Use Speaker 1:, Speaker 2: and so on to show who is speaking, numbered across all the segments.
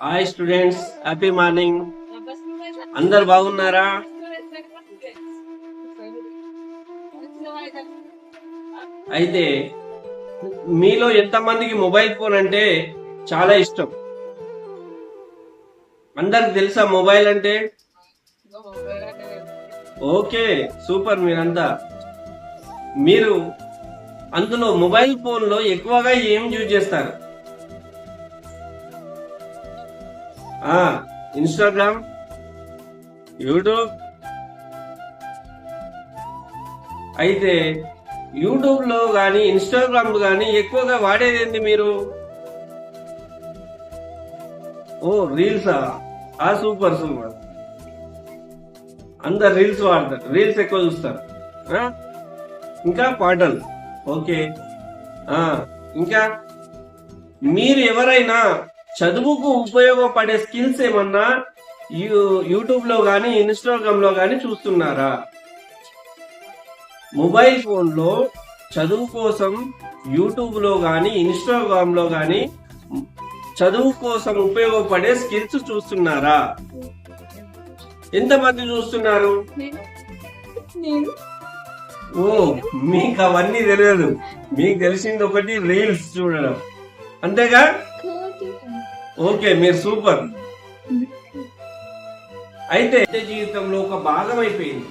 Speaker 1: Hi students happy morning అందరు బాగున్నారా? అయితే మీలో ఎంతమందికి మొబైల్ ఫోన్ అంటే చాలా ఇష్టం? అందరికి తెలుసా మొబైల్ అంటే? ఓకే సూపర్ మీరంతా. మీరు అందులో మొబైల్ ఫోన్లో ఎక్కువగా ఏం యూజ్ చేస్తారు? ఇన్స్టాగ్రామ్ యూట్యూబ్ అయితే యూట్యూబ్లో కానీ గానీ ఇన్స్టాగ్రామ్ ఎక్కువగా వాడేది ఏంటి మీరు? ఓ రీల్సా ఆ? సూపర్ సూపర్ అందరు రీల్స్ వాడతారు. రీల్స్ ఎక్కువ చూస్తారు. ఇంకా పాటలు. ఓకే. ఇంకా మీరు ఎవరైనా చదువుకు ఉపయోగపడే స్కిల్స్ ఏమన్నా యూట్యూబ్లో గానీ ఇన్స్టాగ్రామ్లో గానీ చూస్తున్నారా? మొబైల్ ఫోన్లో చదువు కోసం యూట్యూబ్లో గానీ ఇన్స్టాగ్రామ్లో గానీ చదువు కోసం ఉపయోగపడే స్కిల్స్ చూస్తున్నారా? ఎంతమంది చూస్తున్నారు? ఓ మీకు అవన్నీ తెలియదు. మీకు తెలిసింది ఒకటి రీల్స్ చూడడం. అంతేగా? ఓకే మీరు సూపర్. అయితే నిత్య జీవితంలో ఒక భాగం అయిపోయింది.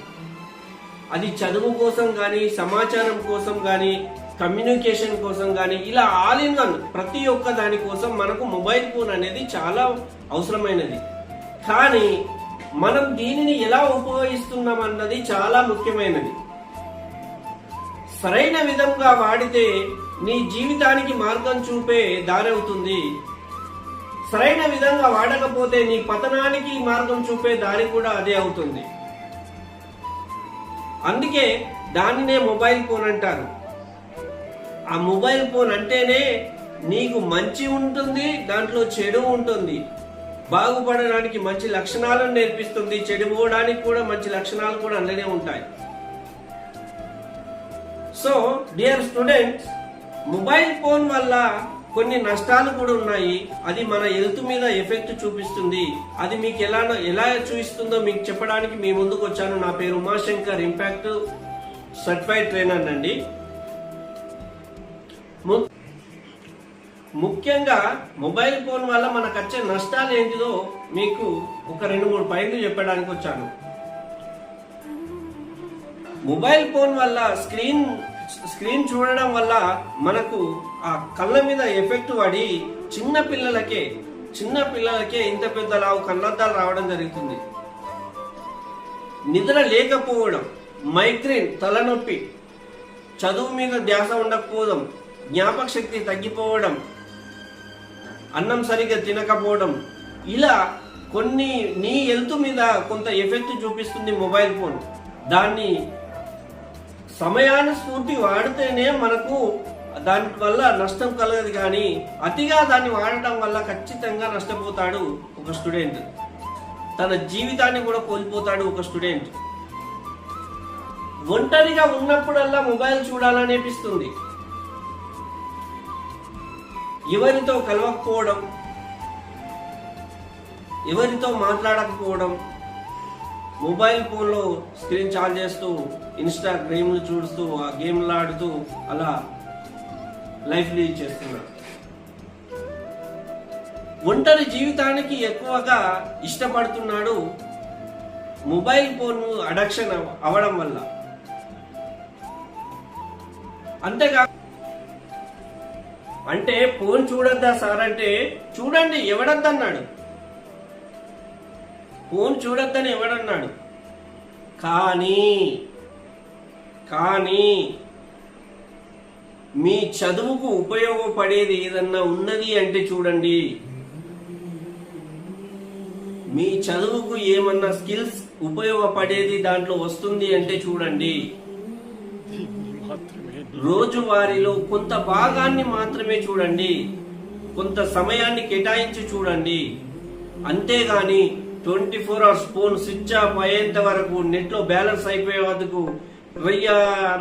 Speaker 1: అది చదువు కోసం కానీ సమాచారం కోసం కానీ కమ్యూనికేషన్ కోసం కానీ ఇలా ఆల్ ఇన్ వన్ ప్రతి ఒక్క దాని కోసం మనకు మొబైల్ ఫోన్ అనేది చాలా అవసరమైనది. కానీ మనం దీనిని ఎలా ఉపయోగిస్తున్నాం అన్నది చాలా ముఖ్యమైనది. సరైన విధంగా వాడితే నీ జీవితానికి మార్గం చూపే దారి అవుతుంది. సరైన విధంగా వాడకపోతే నీ పతనానికి మార్గం చూపే దారి కూడా అదే అవుతుంది. అందుకే దానినే మొబైల్ ఫోన్ అంటారు. ఆ మొబైల్ ఫోన్ అంటేనే నీకు మంచి ఉంటుంది దాంట్లో చెడు ఉంటుంది. బాగుపడడానికి మంచి లక్షణాలను నేర్పిస్తుంది చెడిపోవడానికి కూడా మంచి లక్షణాలు కూడా అందులోనే ఉంటాయి. So dear students mobile phone వల్ల కొన్ని నష్టాలు కూడా ఉన్నాయి. అది మన హెల్త్ మీద ఎఫెక్ట్ చూపిస్తుంది. అది మీకు ఎలా ఎలా చూపిస్తుందో మీకు చెప్పడానికి మీ ముందుకు వచ్చాను. నా పేరు ఉమాశంకర్ ఇంపాక్ట్ సర్టిఫైడ్ ట్రైనర్ అండి. ముఖ్యంగా మొబైల్ ఫోన్ వల్ల మనకు వచ్చే నష్టాలు ఏంటిదో మీకు ఒక రెండు మూడు పాయింట్లు చెప్పడానికి వచ్చాను. మొబైల్ ఫోన్ వల్ల స్క్రీన్ స్క్రీన్ చూడడం వల్ల మనకు ఆ కళ్ళ మీద ఎఫెక్ట్ పడి చిన్న పిల్లలకే చిన్న పిల్లలకే ఇంత పెద్ద లావు కళ్ళద్దాలు రావడం జరుగుతుంది. నిద్ర లేకపోవడం మైగ్రేన్ తలనొప్పి చదువు మీద ధ్యాస ఉండకపోవడం జ్ఞాపక శక్తి తగ్గిపోవడం అన్నం సరిగ్గా తినకపోవడం ఇలా కొన్ని నీ హెల్త్ మీద కొంత ఎఫెక్ట్ చూపిస్తుంది మొబైల్ ఫోన్. దాన్ని సమయానుస్ఫూర్తి వాడితేనే మనకు దాని వల్ల నష్టం కలగదు కానీ అతిగా దాన్ని వాడటం వల్ల ఖచ్చితంగా నష్టపోతాడు ఒక స్టూడెంట్. తన జీవితాన్ని కూడా కోల్పోతాడు ఒక స్టూడెంట్. ఒంటరిగా ఉన్నప్పుడల్లా మొబైల్ చూడాలనిపిస్తుంది. ఎవరితో కలవకపోవడం ఎవరితో మాట్లాడకపోవడం మొబైల్ ఫోన్లో స్క్రీన్ చార్జ్ చేస్తూ ఇన్స్టా గేమ్లు చూస్తూ ఆ గేమ్లు ఆడుతూ అలా లైఫ్ లీడ్ చేస్తున్నారు. ఒంటరి జీవితానికి ఎక్కువగా ఇష్టపడుతున్నాడు మొబైల్ ఫోన్ అడక్షన్ అవడం వల్ల. అంతేకా అంటే ఫోన్ చూడొద్దా సార్ అంటే చూడండి ఎవడద్దన్నాడు. ఫోన్ చూడొద్దని ఎవడన్నాడు? కానీ కానీ మీ చదువుకు ఉపయోగపడేది ఏదన్నా ఉన్నది అంటే చూడండి. మీ చదువుకు ఏమన్నా స్కిల్స్ ఉపయోగపడేది దాంట్లో వస్తుంది అంటే చూడండి. రోజువారీలో కొంత భాగాన్ని మాత్రమే చూడండి. కొంత సమయాన్ని కేటాయించి చూడండి. అంతేగాని twenty four hours phone switch off అయ్యేంత వరకు నెట్లో బ్యాలెన్స్ అయిపోయే వరకు రొయ్య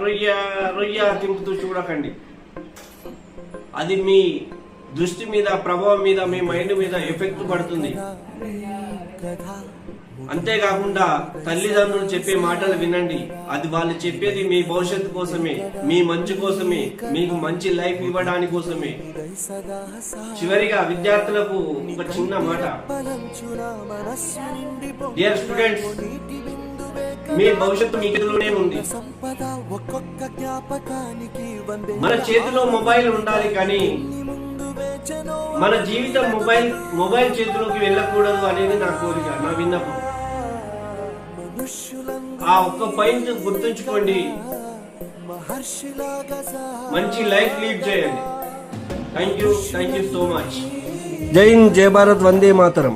Speaker 1: రొయ్య రొయ్య తింపుతూ చూడకండి. అది మీ దృష్టి మీద ప్రభావం మీద మీ మైండ్ మీద ఎఫెక్ట్ పడుతుంది. అంతేకాకుండా తల్లిదండ్రులు చెప్పే మాటలు వినండి. అది వాళ్ళు చెప్పేది మీ భవిష్యత్తు కోసమే మీ మంచి కోసమే మీకు మంచి లైఫ్ ఇవ్వడానికి కోసమే. చివరిగా విద్యార్థులకు ఒక చిన్న మాట. డియర్ స్టూడెంట్స్ మీ భవిష్యత్తు మీ చేతిలోనే ఉంది. మన చేతిలో మొబైల్ ఉండాలి కానీ మన జీవితం మొబైల్ మొబైల్ చేతిలోకి వెళ్ళకూడదు అనేది నా కోరిక నా విన్నపం. ఆ ఒక్క పాయింట్ గుర్తుంచుకోండి. మంచి లైఫ్ లీడ్ చేయండి. Thank you thank you so much Jai Hind Jai Bharat Vande Mataram.